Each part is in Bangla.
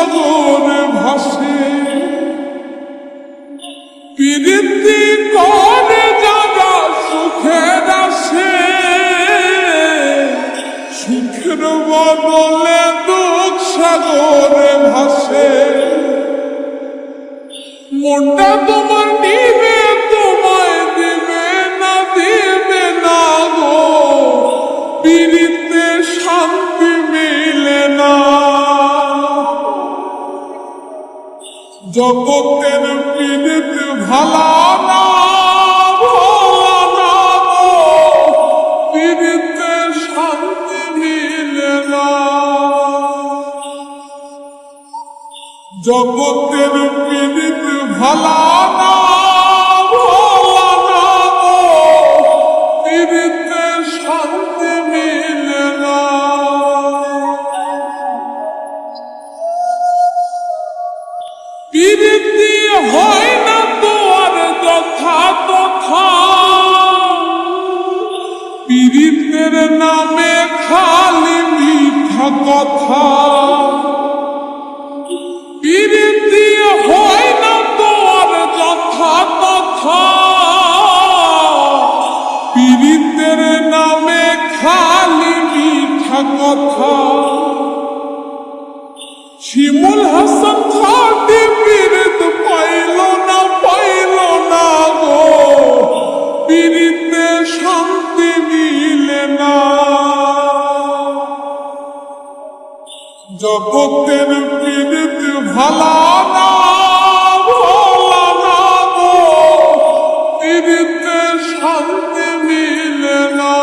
সাগর ভাসে। পীড়িতি করে যারা সুখের আসে। সুখের বদলে দুঃখ সাগর ভাসে। মনটা তোমার নিবে তোমায় দিবে না দিবে না গো। পীড়িতে জগতের পীড়িত ভালা না ভালা না পীড়িতে শান্তি মিলে না। জগতের পীড়িত ভালা না ভালা না পীড়িতে পীড়িতের নামে খালি মিঠা কথা। পীড়িতি হয় না তোর যথা তথা। পীড়িতের নামে খালি মিঠা কথা। শিমুল হাসান খাটি পীড়িত পাইল না। জগতের পীড়িত ভালা না না শান্তি মিলে না।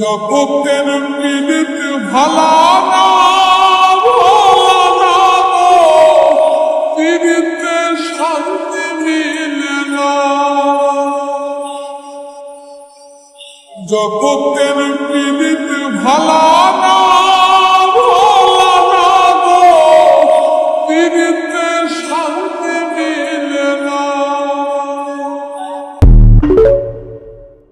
জগতের পীড়িত ভালা না ভালা না পীড়িতে শান্তি মিলে না। জগতের পীড়িত ভালা